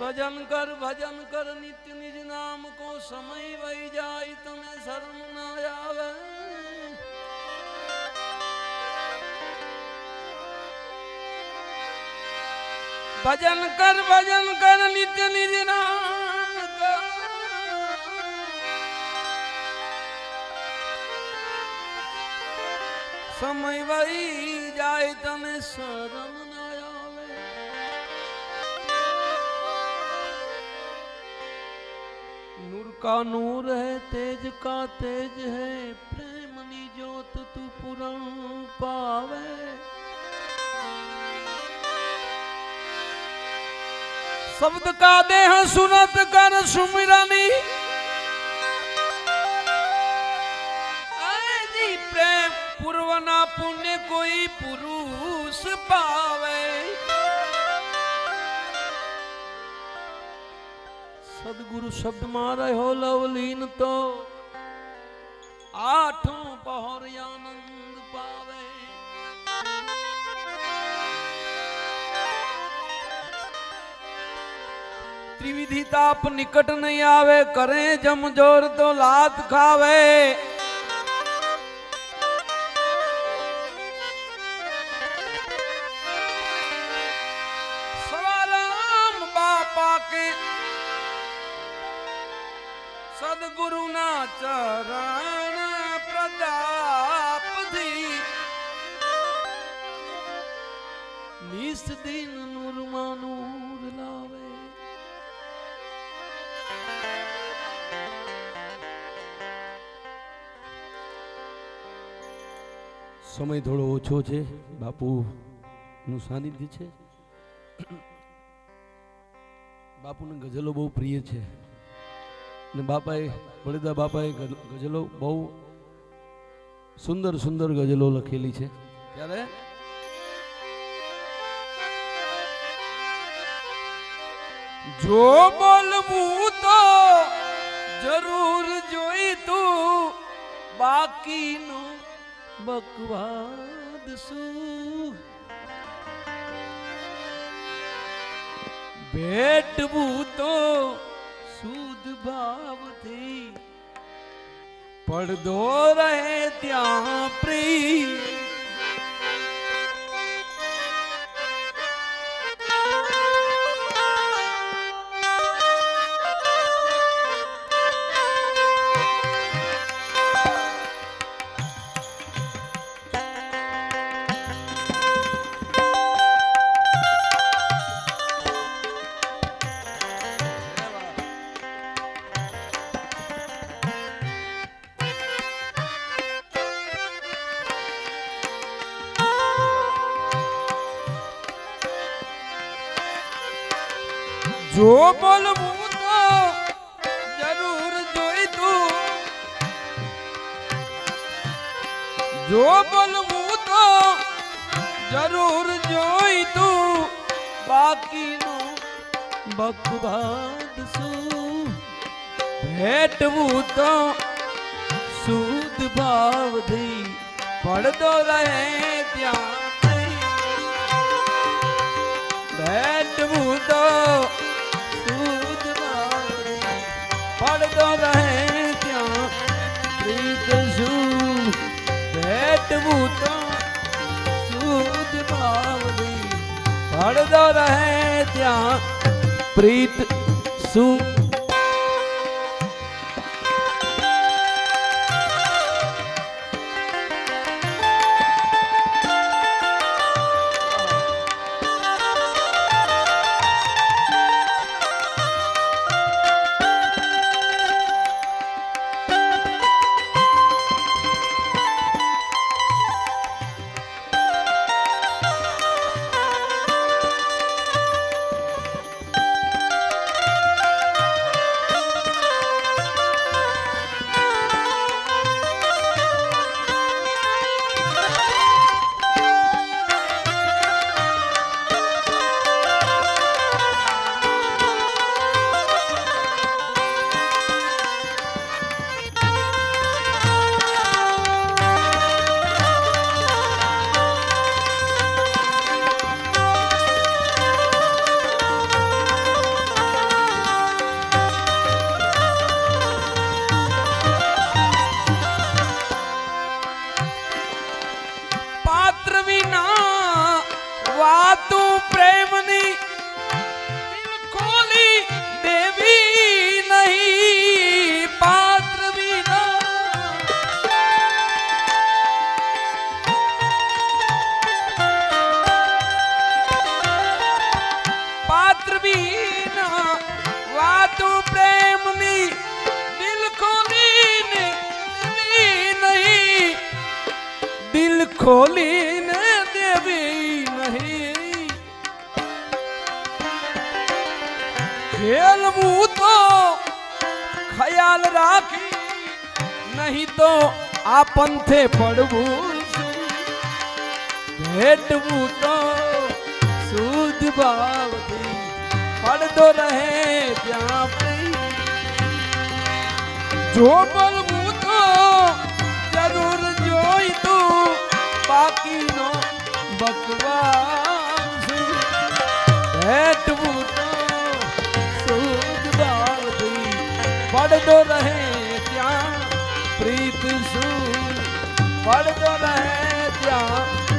ભજન કર ભજન કર નિત્ય નિજ નામ કો સમય વહી જાય, તને શરમ ના આવે. ભજન કર ભજન કર નિત્ય નિજ નામ સમય વહી જાય, તને શરમ का नूर है, तेज का तेज है, प्रेमनी ज्योत तू पुरम पावे। शब्द का देह सुनत कर सुमिरनी। प्रेम पूर्वना पुण्य कोई पुरुष पावे। સદગુરુ શબ્દમાં રહ્યો લવલીન તો. આઠું પહોર આનંદ પાવે. ત્રિવિધિ તાપ નિકટ નહીં આવે, કરે જમજોર તો લાત ખાવે. સદગુરુના ચરણ પ્રતાપથી. દિન નૂરમાં લાવે. સમય થોડો ઓછો છે બાપુ નું સાનિધ્ય છે. બાપુને ગઝલો બહુ પ્રિય છે. ને બાપાએ, બળદા બાપાએ ગઝલો બહુ સુંદર સુંદર ગઝલો લખેલી છે. ત્યારે જો બોલવું તો જરૂર જોઈ તું, બાકીનું બકવાદ શું? ભેટવું તો શુદ્ધ ભાવથી પડદો રહે ત્યાં પ્રિય. જો બોલવું તો જરૂર જોઈ તું. જો બોલવું તો જરૂર જોઈ તું. બાકીનું બકવાદ શું? ભેટવું તો શુદ્ધ ભાવથી પડતો રહે ત્યાં. ભેટવું તો ભાવથી પડદો રહે ત્યાં. પ્રીત શું ખોલીને દેવી નહીં ખેલવું તો ખ્યાલ રાખી, નહીં તો આ પંથે પડવું? ભેટવું તો શુદ્ધ ભાવથી પડતો રહે ત્યાં. જો બોલવું બાકીનો બકવાસ. હેઠવું તો શુદ્ધ ભાવથી પડદો રહે ત્યાં પ્રીત શું? પડતો રહે ત્યાં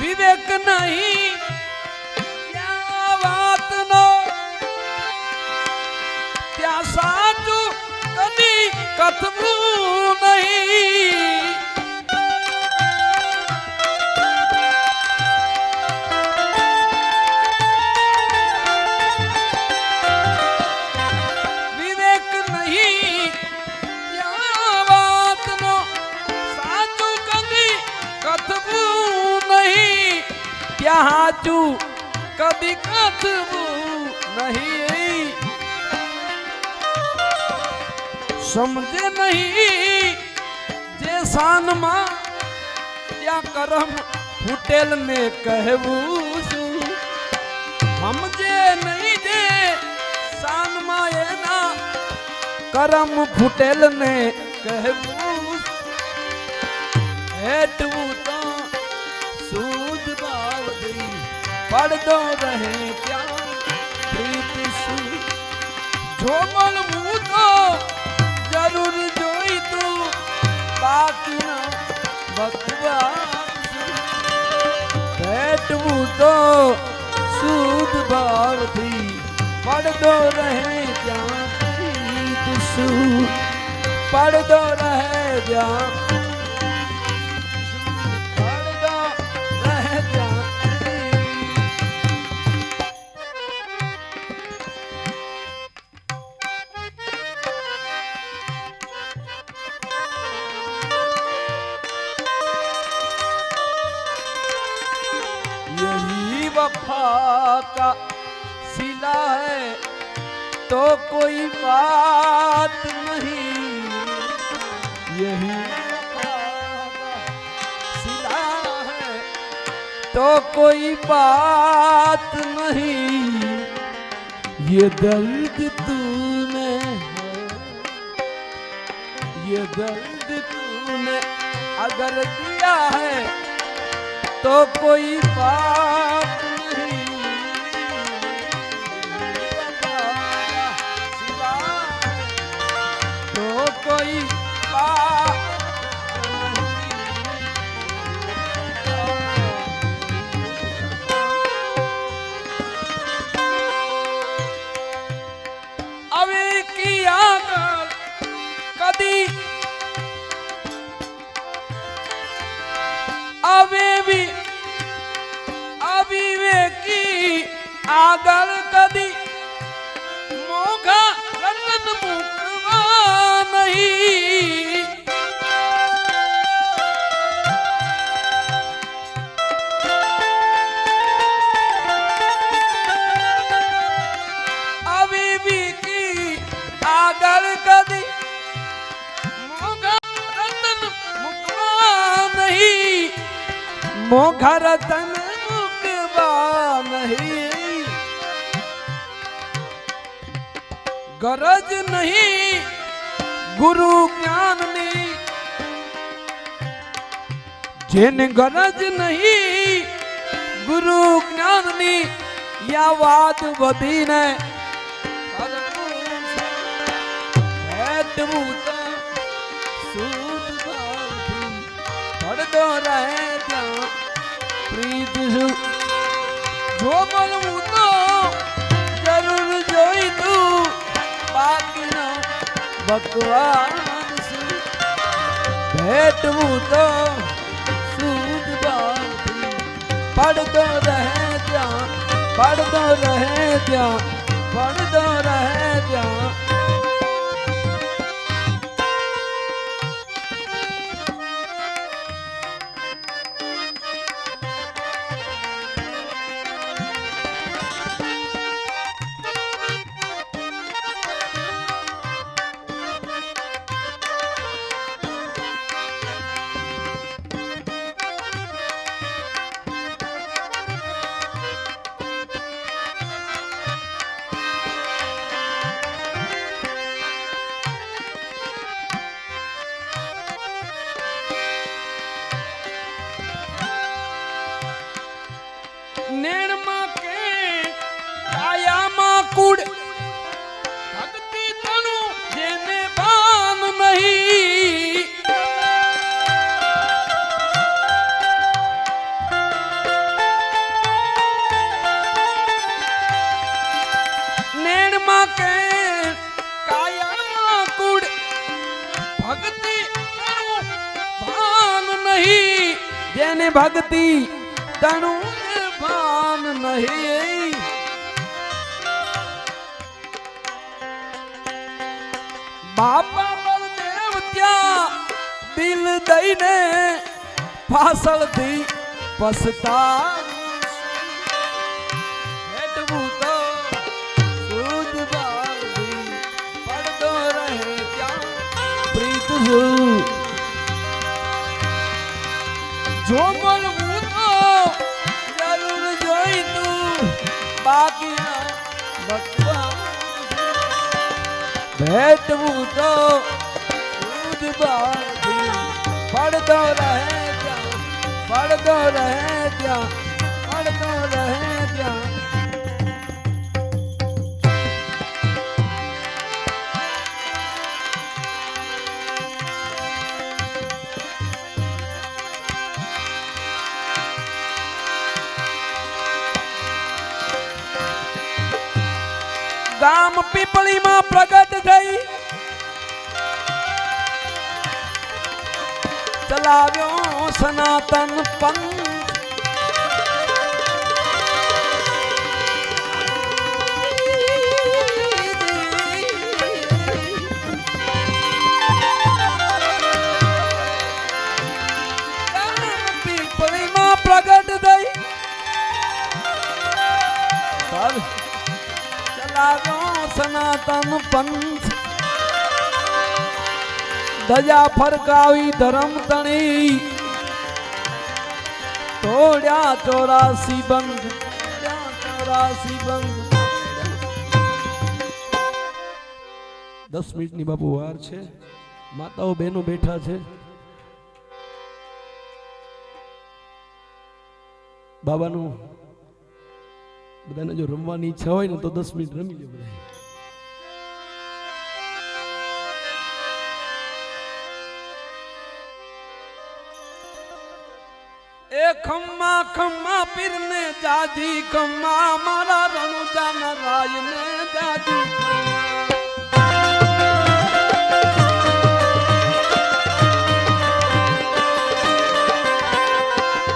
વિવેક નહીં. ત્યાં વાતનો ત્યાં સાચું કદી કથવું નહીં. ત્યાં સાચું કદી કથવું નહીં. સમજે નહીં જે શાનમાં ત્યાં કરમ ફૂટેલ ને કહેવું શું સમજે નહીં જે શાનમાં એના કરમ ફૂટેલ ને કહેવું હેટવું પડદો રહે ત્યાં પ્રીત શું જો બોલવું તો જરૂર જોઈ તું બાકીના બકવાસ ભેટવું તો સુદ ભાવથી પડદો રહે ત્યાં પ્રીત રહે ત્યાં ये दर्द तूने ये दर्द तूने अगर दिया है तो कोई बात જેને ગરજ નહીં ગુરુ જ્ઞાનની યા વાત વધીને હેતવું તો સૂત ભાવથી પડતો રહે ત્યાં પ્રીત શું જો મળવું તો જરૂર જોઈ તું બાકીનો ભગવાન શું ભેટવું તો સૂત ભાવથી પડતો રહે ત્યાં પડતો રહે ત્યાં પડતો રહે ત્યાં ભક્તિ તણું ભાન નહીં. બાપા બળદેવ ત્યાં દિલ દઈને પાછળથી પસતા પ્રીત શું ભેટવું તો પડતો રહે ત્યાં પડતો રહે ત્યાં. સનાતન પંથ પ્રગટ થઈ ચલાવો સનાતન પંથ દયા ફરકાવી ધરમ તણી તોડ્યા ચોરાસી બંધ ચોરાસી બંધ દસ મિનિટની બાપુ વાર છે. માતાઓ બહેનો બેઠા છે. બાબાનું બધાને જો રમવાની ઈચ્છા હોય ને તો દસ મિનિટ રમી લે બધા ખમ્મા ખમ્મા પીરને જાજી, ખમ્મા મારા રણુજાના રાજને જાજી.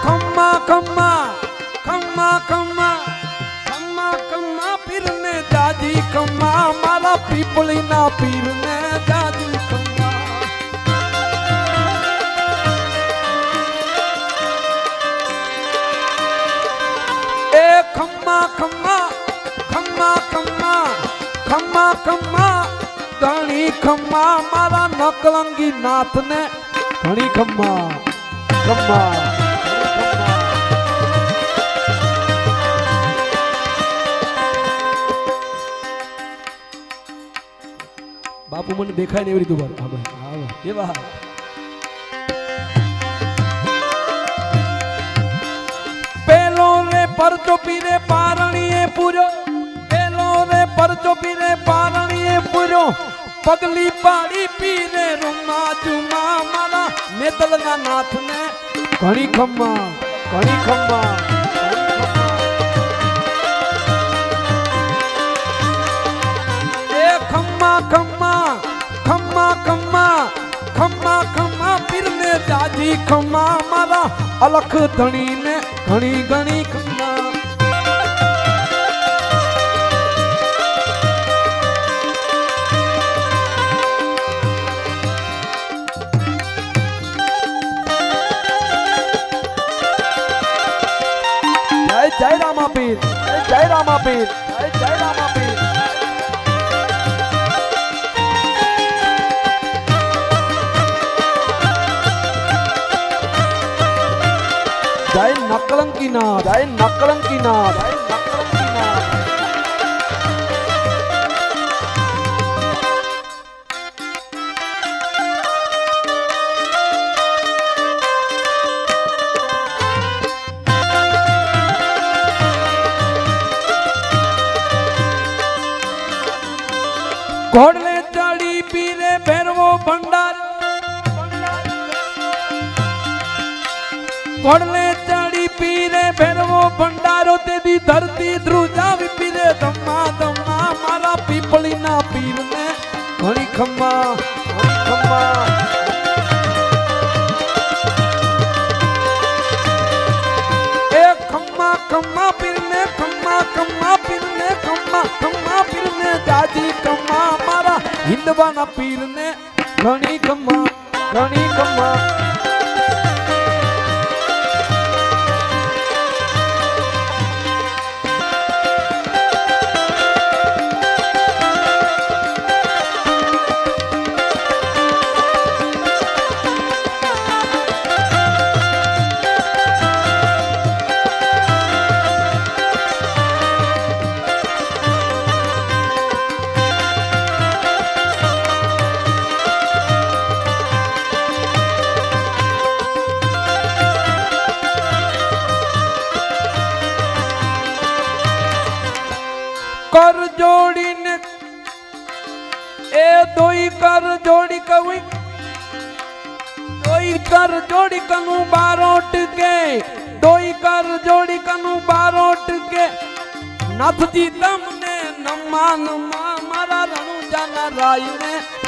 ખમ્મા ખમ્મા ખમ્મા ખમ્મા ખમ્મા પીરને જાજી, ખમ્મા મારા પીપળીના ખમ્મા, ધણી ખમ્મા, મારા નકલંગી નાથને. ધણી ખમ્મા ખમ્મા બાપુ મને દેખાય ને એવી રીતે ઊભા આવે એવા. પેલો ને પરચો પીને પારણીએ પૂર્યો. પરચો પીરે પારણીએ પૂર્યો. પગલી પાડી પીરે રૂમા જુમા મારા મેતલના નાથને. ઘણી ખમ્મા ઘણી ખમ્મા ખમ્મા. ખમ્મા ખમ્મા ખમ્મા ખમ્મા ખમ્મા પીરને જાજી ખમ્મા મારા અલખ ધણીને ઘણી ઘણી રામા પીર જય રામા પીર જય રામા પીર જય નકલંકી ના જય નકલંકી ના ભંડારો તેની ધરતી ધ્રુજા વિપીરે ધમ્મા ધમ્મા, મારા પીપળીના પીરને ઘણી ખમ્મા ખમ્મા. એ ખમ્મા ખમ્મા પીરને, ખમ્મા ખમ્મા પીરને, ખમ્મા ખમ્મા પીરને જાજી ખમ્મા. મારા હિન્દવાના પીરને ઘણી ખમ્મા ઘણી ખમ્મા.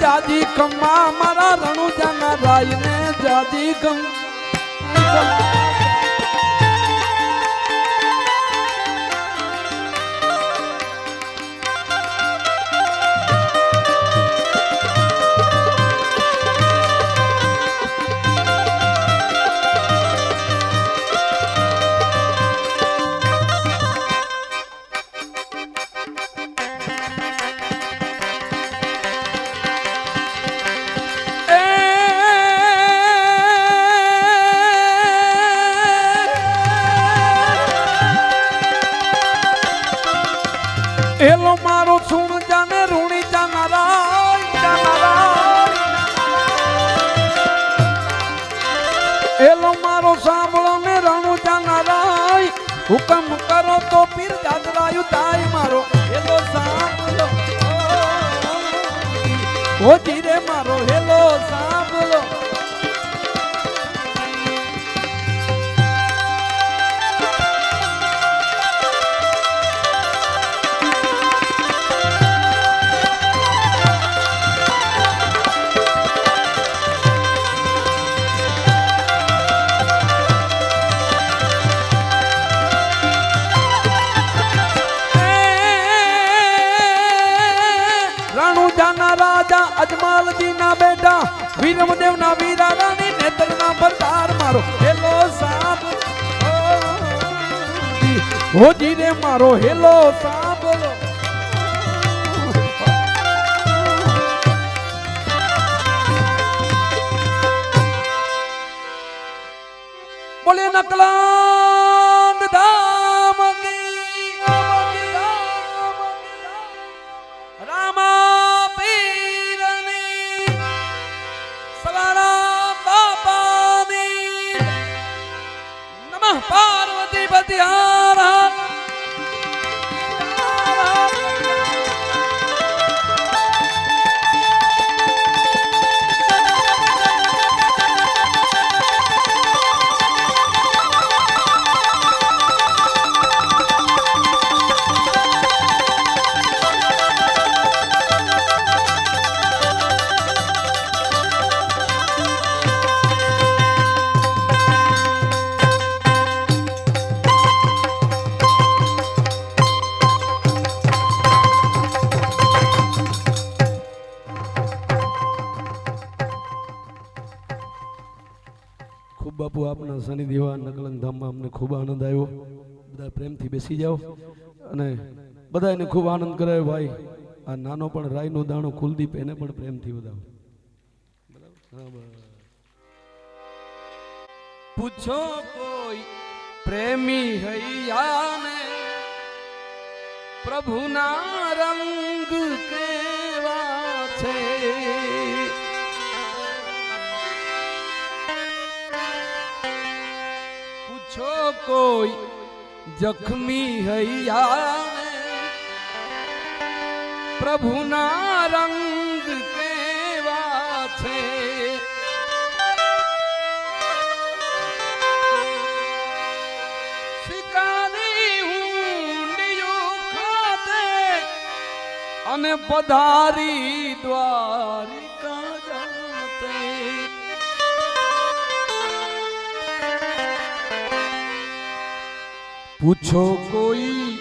જાજી ખમ્મા મારા રણુજાના રાયને જાદી ગમ. હોજી રે મારો હેલો સાંભળો. બોલે નકલાંગ ધામ રામા પીરની સવારા બાપાની, નમઃ પાર્વતી પતિ હર આનંદ આવ્યો. બધા પ્રેમથી બેસી જાઓ. અને બધા એને ખૂબ આનંદ કરાયો, ભાઈ, આ નાનો પણ રાયનો દાણો કુલદીપ એને પણ પ્રેમથી વધાવો. પૂછો કોઈ પ્રેમી હૈયાને, પ્રભુના રંગ કેવા કોઈ જખમી હૈયા પ્રભુના રંગ કેવા છે? અને પધારી દ્વારિકા પૂછો કોઈ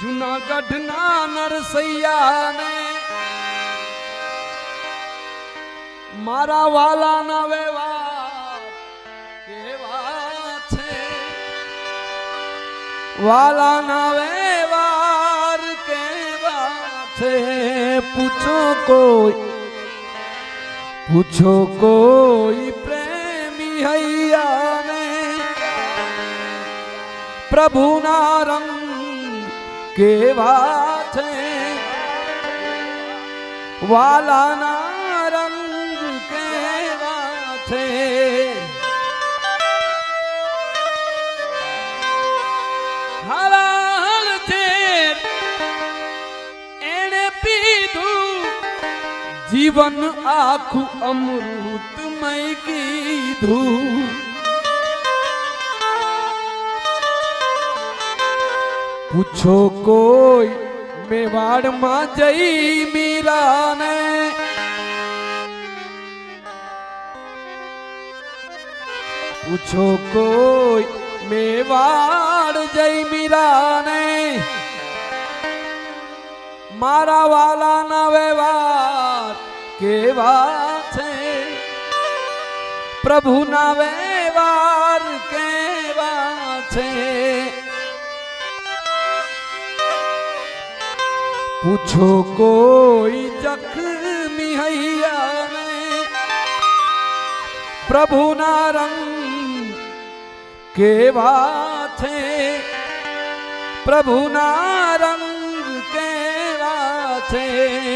જુનાગઢ ના નરસૈયાને, મારા વાલા ના વ્યવહાર કેવા છે? વાલા ના વ્યવહાર કેવા છે? પૂછો કોઈ પૂછો કોઈ પ્રેમી હૈયાને પ્રભુના રંગ કેવા છે? વાલાના રંગ કેવા છે? હલાલ છે. એણે પીધું જીવન આખું અમૃતમય કીધું. પૂછો કોઈ મેવાડમાં જઈ મીરાને. પૂછો કોઈ મેવાડ જઈ મીરાને. મારા વાલાના વ્યવહાર કેવા છે? પ્રભુના વ્યવહાર કેવા છે? પૂછો કોઈ જખમી હૈયાને? પ્રભુના રંગ કેવા છે? પ્રભુના રંગ કેવા છે?